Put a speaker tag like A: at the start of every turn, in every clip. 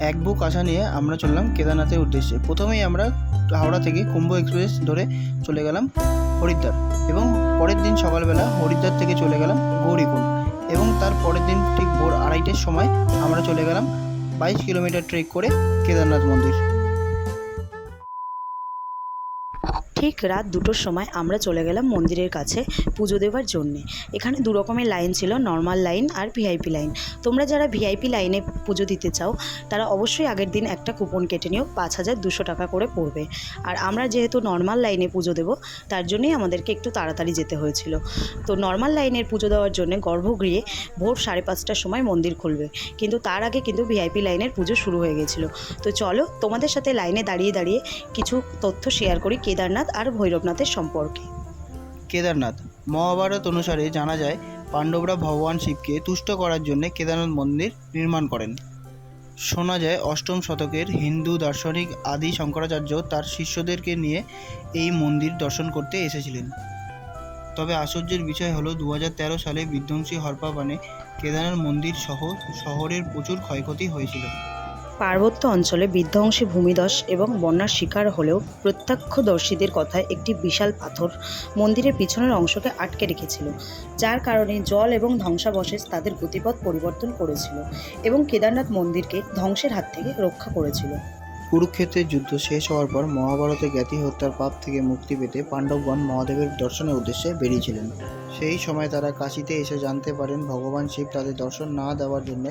A: এক বুক আসা নিয়ে আমরা চললাম কেদারনাথের উদ্দেশ্যে। প্রথমেই আমরা হাওড়া থেকে কুম্ভ এক্সপ্রেস ধরে চলে গেলাম হরিদ্বার এবং পরের দিন সকালবেলা হরিদ্বার থেকে চলে গেলাম গৌরীকুণ্ড এবং তার পরের দিন ঠিক ভোর আড়াইটের সময় আমরা চলে গেলাম বাইশ কিলোমিটার ট্রেক করে কেদারনাথ মন্দির।
B: ঠিক রাত দুটোর সময় আমরা চলে গেলাম মন্দিরের কাছে পুজো দেওয়ার জন্যে। এখানে দু রকমের লাইন ছিল নর্মাল লাইন আর ভিআইপি লাইন। তোমরা যারা ভিআইপি লাইনে পুজো দিতে চাও, তারা অবশ্যই আগের দিন একটা কুপন কেটে নিও, পাঁচ হাজার দুশো টাকা করে পড়বে। আর আমরা যেহেতু নর্মাল লাইনে পুজো দেবো, তার জন্যই আমাদেরকে একটু তাড়াতাড়ি যেতে হয়েছিল। তো নর্মাল লাইনের পুজো দেওয়ার জন্য গর্ভগৃহে ভোর সাড়ে পাঁচটার সময় মন্দির খুলবে। কিন্তু তার আগে কিন্তু ভিআইপি লাইনের পুজো শুরু হয়ে গেছিল। তো চলো তোমাদের সাথে লাইনে দাঁড়িয়ে দাঁড়িয়ে কিছু তথ্য শেয়ার করি, কেদারনাথ আর ভৈরবনাথের সম্পর্কে।
A: কেদারনাথ, মহাভারত অনুসারে জানা যায়, পাণ্ডবরা ভগবান শিবকে তুষ্ট করার জন্য কেদারনাথ মন্দির নির্মাণ করেন। শোনা যায়, অষ্টম শতকের হিন্দু দার্শনিক আদি শঙ্করাচার্য তার শিষ্যদেরকে নিয়ে এই মন্দির দর্শন করতে এসেছিলেন। তবে আশ্চর্যের বিষয় হলো দু হাজার তেরো সালে বিধ্বংসী হরপাবানে কেদারনাথ মন্দির সহ শহরের প্রচুর ক্ষয়ক্ষতি হয়েছিল।
B: পার্বত্য অঞ্চলে বিধ্বংসী ভূমিধস এবং বন্যার শিকার হলেও প্রত্যক্ষদর্শীদের কথায় একটি বিশাল পাথর মন্দিরের পিছনের অংশকে আটকে রেখেছিল, যার কারণে জল এবং ধ্বংসাবশেষ তাদের গতিপথ পরিবর্তন করেছিল এবং কেদারনাথ মন্দিরকে ধ্বংসের হাত থেকে রক্ষা করেছিল।
A: কুরুক্ষেত্রের যুদ্ধ শেষ হওয়ার পর মহাভারতে জ্ঞাতি হত্যার পাপ থেকে মুক্তি পেতে পাণ্ডবগণ মহাদেবের দর্শনের উদ্দেশ্যে বেরিয়েছিলেন। সেই সময় তারা কাশিতে এসে জানতে পারেন ভগবান শিব তাদের দর্শন না দেওয়ার জন্য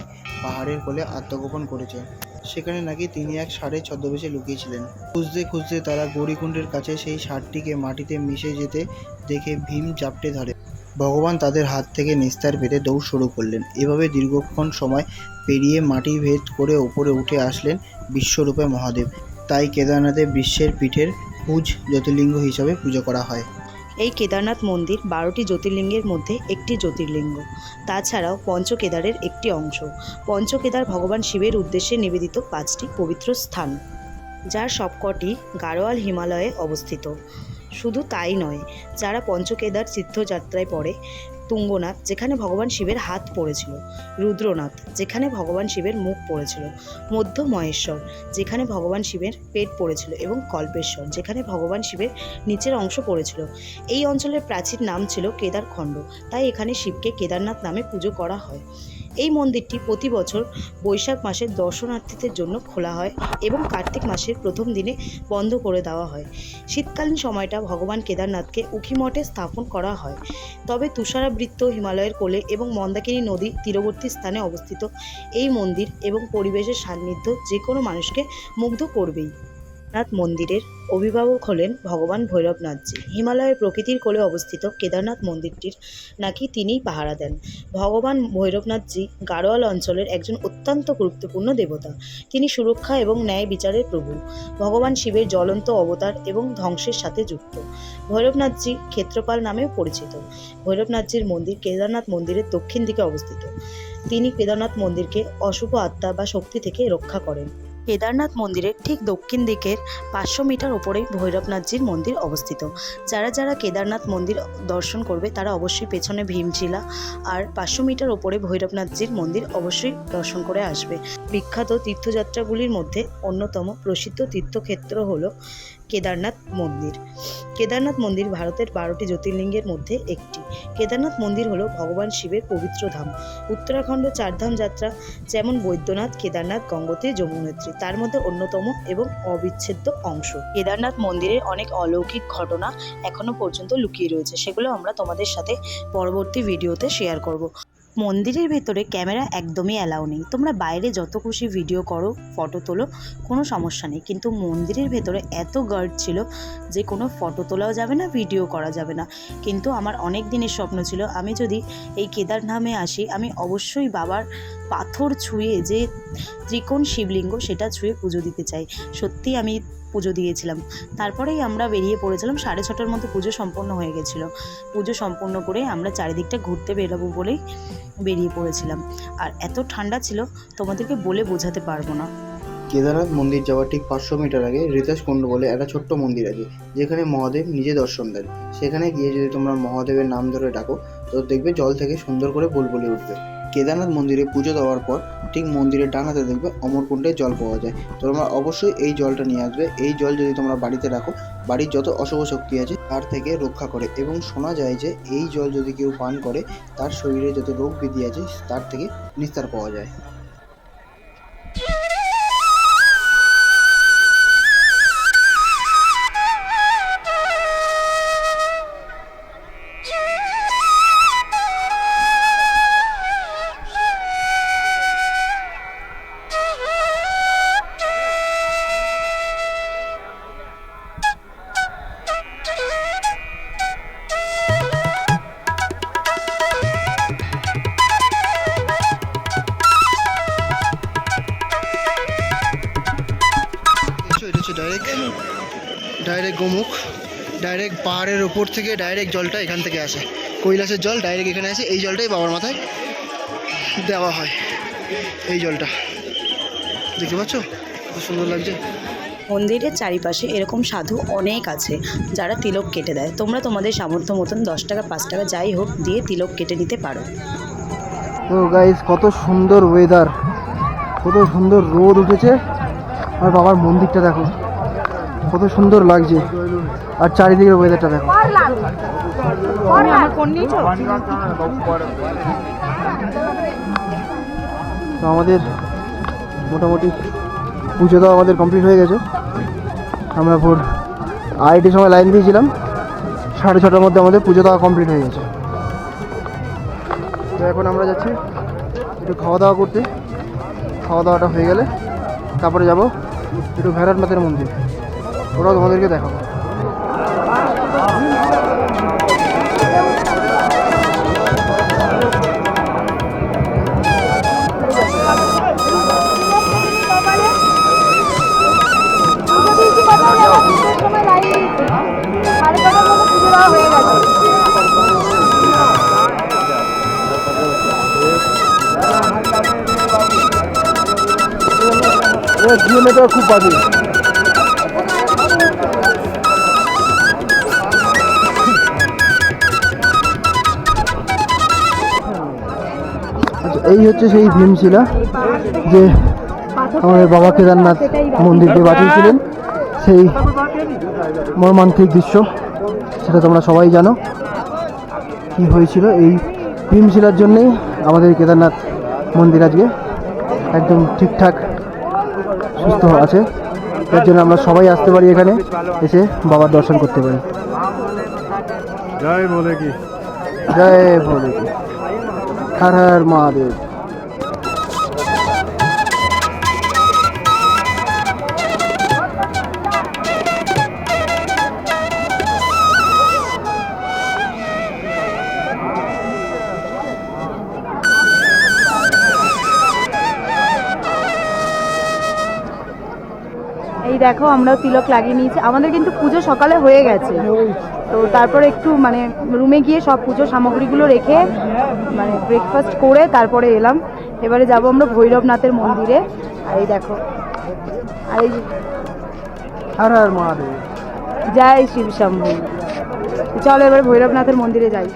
A: পাহাড়ের কোলে আত্মগোপন করেছে। সেখানে নাকি তিনি এক ষাঁড়ের ছদ্মবেশে লুকিয়েছিলেন। খুঁজতে খুঁজতে তারা গৌরীকুণ্ডের কাছে সেই ষাঁড়টিকে মাটিতে মিশে যেতে দেখে ভীম চাপটে ধরে। ভগবান তাদের হাত থেকে নিস্তার পেতে দৌড় শুরু করলেন। এভাবে দীর্ঘক্ষণ সময় পেরিয়ে মাটি ভেদ করে ওপরে উঠে আসলেন বিশ্বরূপে মহাদেব। তাই কেদারনাথে বিশ্বের পীঠের খুজ জ্যোতির্লিঙ্গ হিসাবে পুজো করা হয়।
B: এই কেদারনাথ মন্দির বারোটি জ্যোতির্লিঙ্গের মধ্যে একটি জ্যোতির্লিঙ্গ। তাছাড়াও পঞ্চকেদারের একটি অংশ। পঞ্চকেদার ভগবান শিবের উদ্দেশ্যে নিবেদিত পাঁচটি পবিত্র স্থান, যার সবকটি গাড়োয়াল হিমালয়ে অবস্থিত। শুধু তাই নয়, যারা পঞ্চকেদার তীর্থযাত্রায় পড়ে, তুঙ্গনাথ, যেখানে ভগবান শিবের হাত পড়েছিল, রুদ্রনাথ, যেখানে ভগবান শিবের মুখ পড়েছিল, মধ্য মহেশ্বর, যেখানে ভগবান শিবের পেট পড়েছিল এবং কল্পেশ্বর, যেখানে ভগবান শিবের নিচের অংশ পড়েছিল। এই অঞ্চলের প্রাচীর নাম ছিল কেদারখণ্ড, তাই এখানে শিবকে কেদারনাথ নামে পুজো করা হয়। এই মন্দিরটি প্রতি বছর বৈশাখ মাসে দর্শনার্থীদের জন্য খোলা হয় এবং কার্তিক মাসের প্রথম দিনে বন্ধ করে দেওয়া হয়। শীতকালীন সময়টা ভগবান কেদারনাথকে উখিমঠে স্থাপন করা হয়। তবে তুষারাবৃত্ত হিমালয়ের কোলে এবং মন্দাকিনী নদী তীরবর্তী স্থানে অবস্থিত এই মন্দির এবং পরিবেশের সান্নিধ্য যে কোনো মানুষকে মুগ্ধ করবেই। নাথ মন্দিরের অভিভাবক হলেন ভগবান ভৈরবনাথজি। হিমালয়ের প্রকৃতির কোলে অবস্থিত কেদারনাথ মন্দিরটির নাকি তিনিই পাহারা দেন। ভগবান ভৈরবনাথজি গাড়োয়াল অঞ্চলের একজন অত্যন্ত গুরুত্বপূর্ণ দেবতা। তিনি সুরক্ষা এবং ন্যায় বিচারের প্রভু। ভগবান শিবের জ্বলন্ত অবতার এবং ধ্বংসের সাথে যুক্ত। ভৈরবনাথজি ক্ষেত্রপাল নামেও পরিচিত। ভৈরবনাথজির মন্দির কেদারনাথ মন্দিরের দক্ষিণ দিকে অবস্থিত। তিনি কেদারনাথ মন্দিরকে অশুভ আত্মা বা শক্তি থেকে রক্ষা করেন। কেদারনাথ মন্দিরের ঠিক দক্ষিণ দিকের পাঁচশো মিটার উপরে ভৈরবনাথজির মন্দির অবস্থিত। যারা যারা কেদারনাথ মন্দির দর্শন করবে, তারা অবশ্যই পেছনে ভীমশিলা আর পাঁচশো মিটার উপরে ভৈরবনাথজির মন্দির অবশ্যই দর্শন করে আসবে। বিখ্যাত তীর্থযাত্রাগুলির মধ্যে অন্যতম প্রসিদ্ধ তীর্থক্ষেত্র হল কেদারনাথ মন্দির। কেদারনাথ মন্দির ভারতের বারোটি জ্যোতির্লিঙ্গের মধ্যে একটি। কেদারনাথ মন্দির হলো ভগবান শিবের পবিত্র ধাম। উত্তরাখণ্ড চারধাম যাত্রা যেমন বৈদ্যনাথ, কেদারনাথ, গঙ্গোত্রী, যমুনেত্রী, তার মধ্যে অন্যতম এবং অবিচ্ছেদ্য অংশ। কেদারনাথ মন্দিরের অনেক অলৌকিক ঘটনা এখনও পর্যন্ত লুকিয়ে রয়েছে। সেগুলো আমরা তোমাদের সাথে পরবর্তী ভিডিওতে শেয়ার করব। মন্দিরের ভেতরে ক্যামেরা একদমই অ্যালাউ নেই। তোমরা বাইরে যত খুশি ভিডিও করো ফটো তোলো, কোনো সমস্যা নেই। কিন্তু মন্দিরের ভেতরে এত গার্ড ছিল যে কোনো ফটো তোলাও যাবে না ভিডিও করা যাবে না। কিন্তু আমার অনেক দিনের স্বপ্ন ছিল, আমি যদি এই কেদারধামে আসি, আমি অবশ্যই বাবার পাথর ছুঁয়ে যে ত্রিকোণ শিবলিঙ্গ সেটা ছুঁয়ে পুজো দিতে চাই। সত্যি আমি পুজো দিয়েছিলাম। তারপরেই আমরা বেরিয়ে পড়েছিলাম, সাড়ে ছটার মতো পুজো সম্পন্ন হয়ে গেছিল। পুজো সম্পন্ন করে আমরা চারিদিকটা ঘুরতে বেরোবো বলেই বেরিয়ে পড়েছিলাম। আর এত ঠান্ডা ছিল, তোমাদেরকে বলে বোঝাতে পারব না।
A: কেদারনাথ মন্দির যাওয়ার ঠিক পাঁচশো মিটার আগে রিতাস কুণ্ড বলে একটা ছোট্ট মন্দির আছে, যেখানে মহাদেব নিজে দর্শন দেন। সেখানে গিয়ে যদি তোমরা মহাদেবের নাম ধরে ডাকো, তো দেখবে জল থেকে সুন্দর করে বুলবুলি উঠবে।
C: কেদারনাথ মন্দিরে পুজো দেওয়ার পর ঠিক মন্দিরের ডান হাতে দেখবে অমরকুণ্ডে জল পাওয়া যায়। তোমরা অবশ্যই এই জলটা নিয়ে আসবে। এই জল যদি তোমরা বাড়িতে রাখো, বাড়ির যত অশুভ শক্তি আছে তার থেকে রক্ষা করে এবং শোনা যায় যে এই জল যদি কেউ পান করে, তার শরীরে যত রোগ ব্যাধি আছে তার থেকে নিস্তার পাওয়া যায়। ডাইরেক্ট গোমুখ ডাইরেক্ট পাহাড়ের ওপর থেকে ডাইরেক্ট জলটা এখান থেকে আসে। কৈলাসের জল ডাইরেক্ট এখানে আসে এই জলটাই বাবার মাথায় দেওয়া হয় এই জলটা। দেখতে পাচ্ছ? খুব সুন্দর লাগছে।
B: মন্দিরের চারিপাশে এরকম সাধু অনেক আছে যারা তিলক কেটে দেয়। তোমরা তোমাদের সামর্থ্য মতন দশ টাকা পাঁচ টাকা যাই হোক দিয়ে তিলক কেটে নিতে পারো।
C: তো গাইস কত সুন্দর ওয়েদার কত সুন্দর রোদ উঠেছে। আর বাবার মন্দিরটা দেখো। কত সুন্দর লাগছে। আর চারিদিকের ওয়েদারটা দেখো। তো আমাদের মোটামুটি পুজো তো আমাদের কমপ্লিট হয়ে গেছে। আমরা ভোর আড়াইটির সময় লাইন দিয়েছিলাম। সাড়ে ছটার মধ্যে আমাদের পুজো দেওয়া কমপ্লিট হয়ে গেছে। তো এখন আমরা যাচ্ছি একটু খাওয়া দাওয়া করতে। খাওয়া দাওয়াটা হয়ে গেলে তারপরে যাব একটু ভৈরবনাথের মন্দির। ওরাও তোমাদেরকে দেখাবো। খুব বাজে। এই হচ্ছে সেই ভীমশিলা যে আমাদের বাবা কেদারনাথ মন্দিরকে বাঁচিয়েছিলেন সেই মর্মান্তিক দৃশ্য সেটা তোমরা সবাই জানো। কি হয়েছিল? এই ভীমশিলার জন্যেই আমাদের কেদারনাথ মন্দির আজকে একদম ঠিকঠাক সুস্থ আছে। এর জন্য আমরা সবাই আসতে পারি এখানে এসে বাবার দর্শন করতে পারি।
D: জয় বলে কি?
C: জয় ভোলে কি? হর হর মহাদেব।
E: এই দেখো, আমরাও তিলক লাগিয়ে নিয়েছি। আমাদের কিন্তু পুজো সকালে হয়ে গেছে। তো তারপরে একটু মানে রুমে গিয়ে সব পুজো সামগ্রীগুলো রেখে মানে ব্রেকফাস্ট করে তারপরে এলাম। এবারে যাব আমরা ভৈরবনাথের মন্দিরে। আর এই দেখো আর এই
C: হর হর মহাদেব।
E: জয় শিব শম্ভু। চলো এবার ভৈরবনাথের মন্দিরে যাই।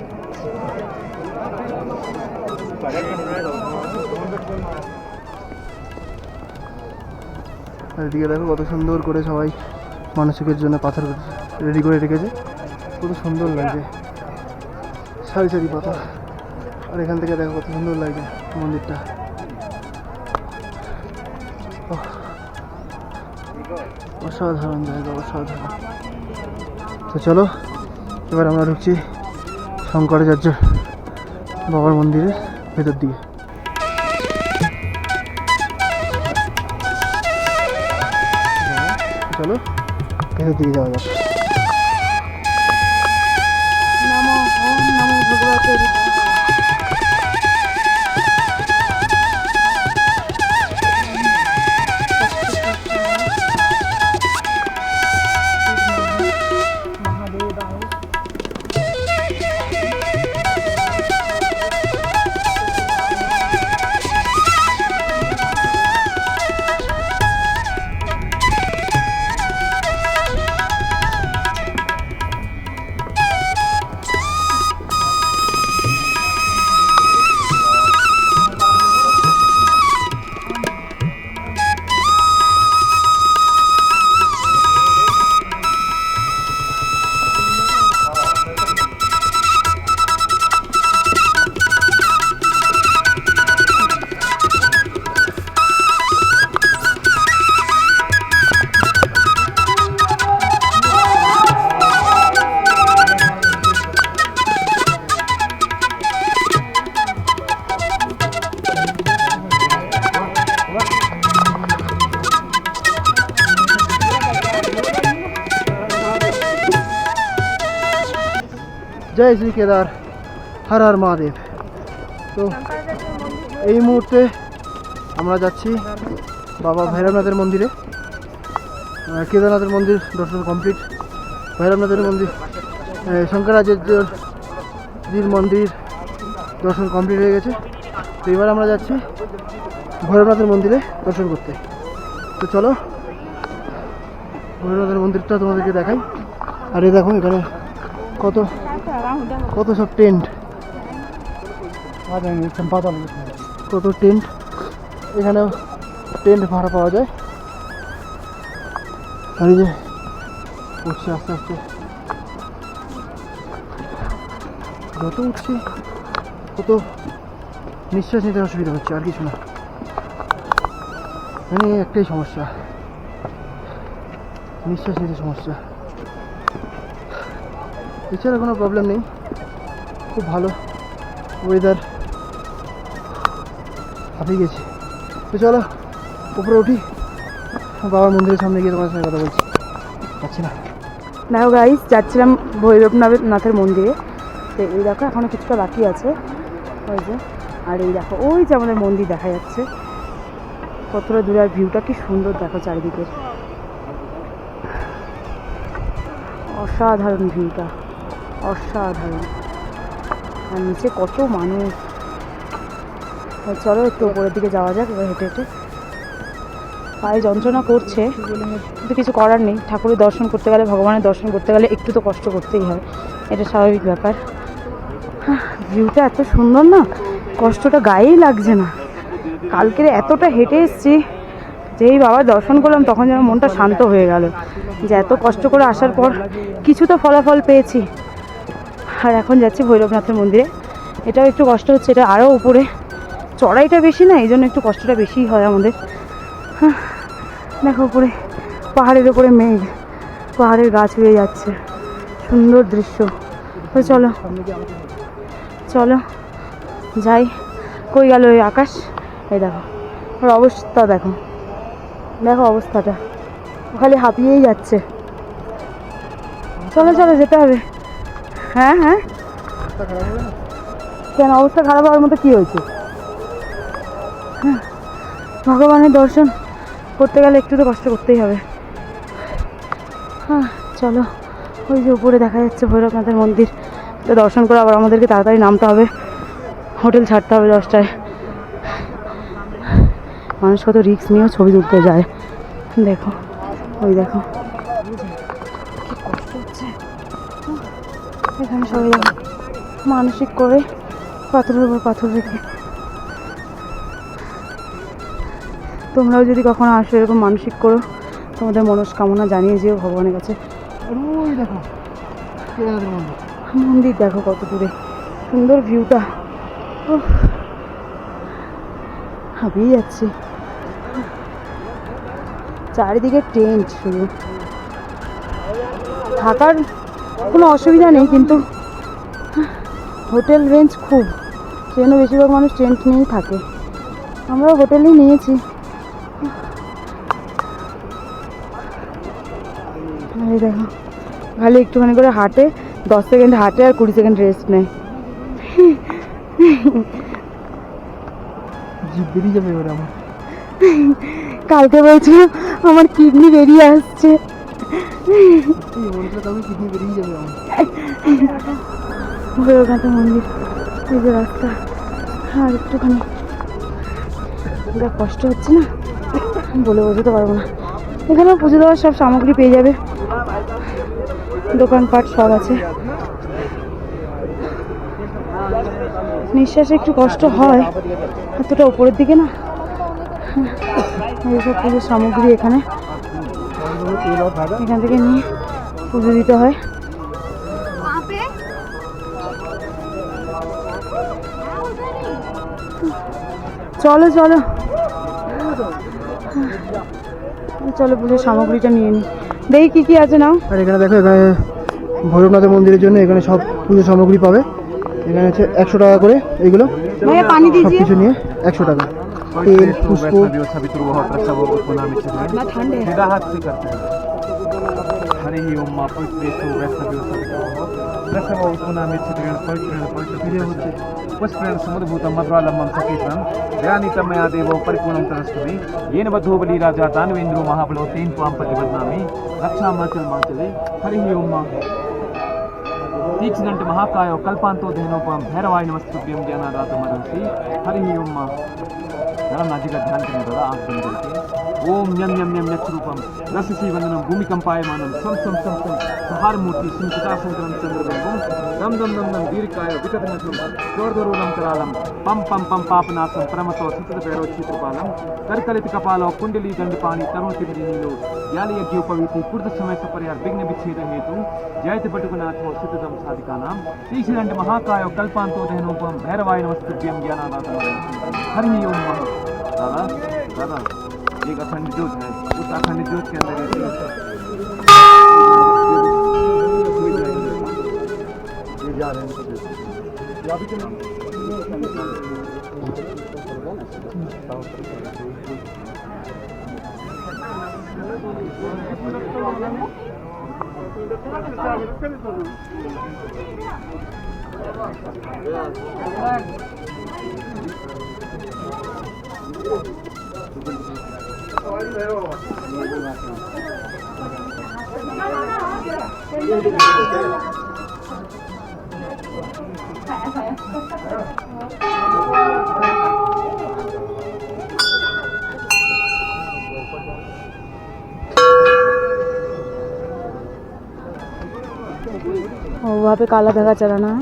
C: এদিকে দেখো কত সুন্দর করে সবাই মানসিকের জন্য পাথর রেডি করে রেখেছে। কত সুন্দর লাগছে। সারি সারি পাথর আর এখান থেকে দেখো কত সুন্দর লাগছে মন্দিরটা। অসাধারণ জায়গা, অসাধারণ। তো চলো, এবার আমরা ঢুকছি শঙ্করাচার্য বাবার মন্দিরের ভেতর দিকে। চলো, ভেতর দিকে যাওয়া যাক।
E: Thank you.
C: জয় কেদার হর হর মহাদেব তো, এই মুহূর্তে আমরা যাচ্ছি বাবা ভৈরবনাথের মন্দিরে। কেদারনাথের মন্দির দর্শন কমপ্লিট ভৈরবনাথের মন্দির শঙ্করাচার্যজির মন্দির দর্শন কমপ্লিট হয়ে গেছে। তো এবার আমরা যাচ্ছি ভৈরবনাথের মন্দিরে দর্শন করতে। তো চলো, ভৈরবনাথের মন্দিরটা তোমাদেরকে দেখাই। আর এই দেখো, এখানে কত কত সব টেন্ট? কত টেন্ট? এখানেও টেন্ট ভাড়া পাওয়া যায়। আর এই যে উঠছে আস্তে আস্তে। যত উঠছি তত নিঃশ্বাস নিতে অসুবিধা হচ্ছে আর কিছু না। মানে একটাই সমস্যা। নিঃশ্বাস নিতে সমস্যা। এছাড়া কোনো প্রবলেম নেই। খুব ভালো ওয়েদার হাঁপিয়ে গেছি। তো চলো, উপরে উঠি। বাবার মন্দিরের সামনে গিয়ে তোমার সঙ্গে কথা বলছি। পাচ্ছি না।
E: দেখো গাইস যাচ্ছিলাম ভৈরবনাথ নাথের মন্দিরে। তো এই দেখো, এখনও কিছুটা বাকি আছে। ওই যে, আর এই দেখো, ওই যে আমাদের মন্দির দেখা যাচ্ছে। কতটা দূরে ভিউটা কি সুন্দর দেখো চারিদিকের অসাধারণ ভিউটা অসাধারণ। আর নিচে কত মানুষ। চলো একটু উপরের দিকে যাওয়া যাক, এবার হেঁটে হেঁটে। পায়ে যন্ত্রণা করছে। কিন্তু কিছু করার নেই। ঠাকুরের দর্শন করতে গেলে, ভগবানের দর্শন করতে গেলে একটু তো কষ্ট করতেই হয়। এটা স্বাভাবিক ব্যাপার। ভিউটা এত সুন্দর না। কষ্টটা গায়েই লাগছে না। কালকের এতটা হেঁটে এসেছি, যেই বাবার দর্শন করলাম, তখন যেন মনটা শান্ত হয়ে গেল। যে এত কষ্ট করে আসার পর কিছু তো ফলাফল পেয়েছি। আর এখন যাচ্ছি ভৈরবনাথের মন্দিরে। এটাও একটু কষ্ট হচ্ছে এটা আরও উপরে। চড়াইটা বেশি না এই জন্য একটু কষ্টটা বেশিই হয় আমাদের। হ্যাঁ, দেখো উপরে পাহাড়ের উপরে মেঘ পাহাড়ের গাছ হয়ে যাচ্ছে। সুন্দর দৃশ্য। তো চলো চলো যাই। কই গেল ওই আকাশ? এই দেখো ওর অবস্থা দেখো। দেখো অবস্থাটা। খালি হাঁপিয়েই যাচ্ছে। চলো চলো যেতে হবে। হ্যাঁ হ্যাঁ। কেন? অবস্থা খারাপ হওয়ার মতো কী হয়েছে? হ্যাঁ, ভগবানের দর্শন করতে গেলে একটু তো কষ্ট করতেই হবে। হ্যাঁ চলো। ওই যে উপরে দেখা যাচ্ছে ভৈরবনাথের মন্দির। তো দর্শন করে আবার আমাদেরকে তাড়াতাড়ি নামতে হবে। হোটেল ছাড়তে হবে দশটায়। মানুষ কত রিস্ক নিয়েও ছবি তুলতে যায়। দেখো ওই দেখো। এখানে সবাই মানসিক করে পাথরের উপর পাথর রেখে। তোমরাও যদি কখনো আসো এরকম মানসিক করো তোমাদের মনস্কামনা জানিয়ে যেও ভগবানের কাছে।
C: ওই দেখো মন্দির
E: দেখো কত দূরে সুন্দর ভিউটা হাঁপিয়ে যাচ্ছি। চারিদিকে টেন্ট শুধু। থাকার কোনো অসুবিধা নেই কিন্তু হোটেল রেঞ্জ খুব। সেজন্য বেশিরভাগ মানুষ টেন্ট নিয়েই থাকে। আমরাও হোটেলেই নিয়েছি। এই দেখো খালি একটুখানি করে হাঁটে দশ সেকেন্ড হাঁটে আর কুড়ি সেকেন্ড রেস্ট নেয়।
C: বেরিয়ে যাবে এবারে আমার।
E: কালকে বলছিল আমার কিডনি বেরিয়ে আসছে।
C: এই
E: মন্দির এই রাস্তা আর একটুখানি যা কষ্ট হচ্ছে না বলে বোঝাতে পারব না এখানেও পুজো দেওয়ার সব সামগ্রী পেয়ে যাবে দোকানপাট সব আছে নিঃশ্বাসে একটু কষ্ট হয় এতটা উপরের দিকে না এইসব পুজোর সামগ্রী এখানে। এখান থেকে নিয়ে পুজো দিতে হয়। চলো চলো। চলো পুজোর সামগ্রীটা নিয়ে নিই দেখি কি কি আছে নাও।
C: আর এখানে দেখো এখানে ভৈরবনাথের মন্দিরের জন্য এখানে সব পুজো সামগ্রী পাবে। এখানে আছে একশো টাকা করে
E: এইগুলো।
C: সব কিছু নিয়ে একশো টাকা।
E: तेल उसको
D: सीधा हाथ से येन राजा दानवेन्द्रो महाबलो तेन त्वां प्रतिबध्नामि रक्षामाचल माचले हरिः ओं मा तीक्ष्णण्ट महाकायो कल्पान्तो धेनोपम भैरवाय नमस्तुभ्यं ज्ञानादातमदंसि। हरिः ओं मा గణనాధిక ధ్యాన ఆహ్వం దొరికే ఓం యం యం యం యత్రూపం రససి వందనం భూమికంపాయమానం సం సం సం సం సహారమూర్తి సించితాశంకరం చంద్రబింబం రం దం దం దం దీర్ఘాయ వికటనసం చోర్ధరూరం కరాళం పం పం పం పాపనాశం ప్రమతో సుచిత పేరోచి కృపాలం కర్కలిత కపాలో కుండలి దండపాణి తరుణ తిరిగినీలు యాలయజ్ఞోపవీతి కుర్ద సమేత పర్యార్ విఘ్న విచ్ఛేద హేతు జయతి సాధికానాం మహాకాయ కల్పాంతో దేహనూపం భైరవాయన నమస్తృభ్యం హరి ఓం మహా महाकायो कल्पांतो दहनोपम भैरवाय नमस्तुभ्यम ज्ञानादातम हरि ओम नमः दादा दादा एक अखंड ज्योत है उस अखंड ज्योत के अंदर ये ये जा रहे हैं
E: वहाँ पे काला धागा चलाना है।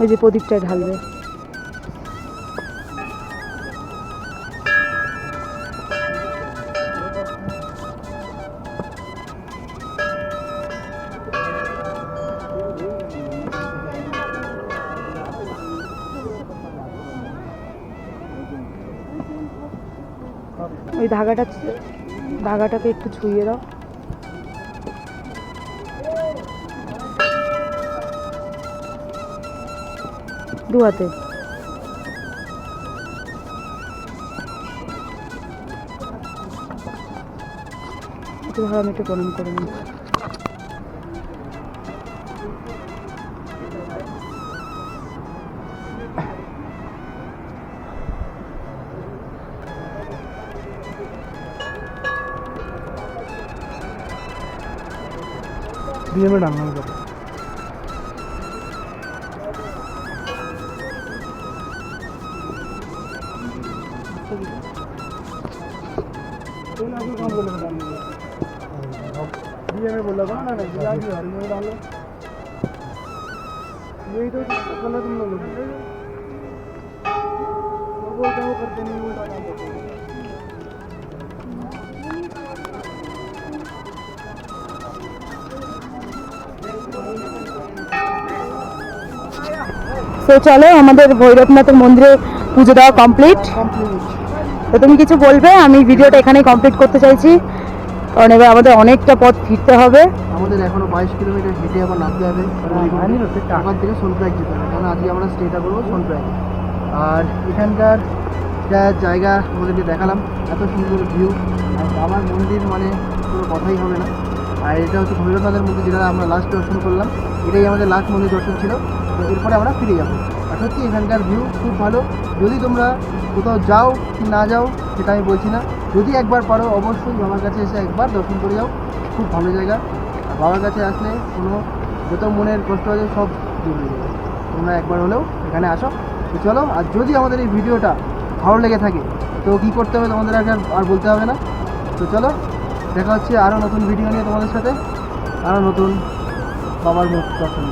E: ওই যে প্রদীপটা ঢালবে। ওই ধাগাটা ধাগাটাকে একটু ছুঁয়ে দাও। দু হাতে আমি একটু প্রণাম করে নিই।
D: দিয়ে में यही तो गलत तुम लोग वो बोलते हैं वो करते नहीं वो डालना पड़ता है
E: তো চলো আমাদের ভৈরবনাথের মন্দিরে পুজো দেওয়া কমপ্লিট তো তুমি কিছু বলবে আমি ভিডিওটা এখানেই কমপ্লিট করতে চাইছি কারণ এবার আমাদের অনেকটা পথ ফিরতে হবে
C: আমাদের এখনও বাইশ কিলোমিটার হেঁটে আবার নামতে হবে। ওখান থেকে সোনপ্রাগ যেতে হবে। কারণ আজকে আমরা স্টেটা করব সোনপ্রাগ আর এখানকার যা জায়গা আমাদেরকে দেখালাম এত সুন্দর ভিউ আর বাবার মন্দির মানে কোনো কথাই হবে না। আর এটা হচ্ছে ভৈরবনাথের মন্দির যেটা আমরা লাস্ট দর্শন করলাম। এটাই আমাদের লাস্ট মন্দির দর্শন ছিল। তো এরপরে আমরা ফিরে যাব। আর সত্যি এখানকার ভিউ খুব ভালো। যদি তোমরা কোথাও যাও কি না যাও সেটা আমি বলছি না। যদি একবার পারো অবশ্যই আমার কাছে এসে একবার দর্শন করে যাও। খুব ভালো জায়গা। বাবার কাছে আসলে কোনো যত মনের কষ্ট আছে সব দূর হয়ে যাবে। তোমরা একবার হলেও এখানে আসো। তো চলো আর যদি আমাদের এই ভিডিওটা ভালো লেগে থাকে তো কী করতে হবে তোমাদের আগে আর- বলতে হবে না। তো চলো দেখা হচ্ছে আরও নতুন ভিডিও নিয়ে তোমাদের সাথে। আরও নতুন বাবার মুখ দর্শন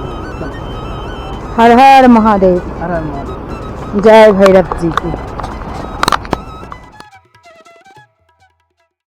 E: হর হর মহাদেব।
C: আর আর মহাদেব।
E: জয় ভৈরব জি। কি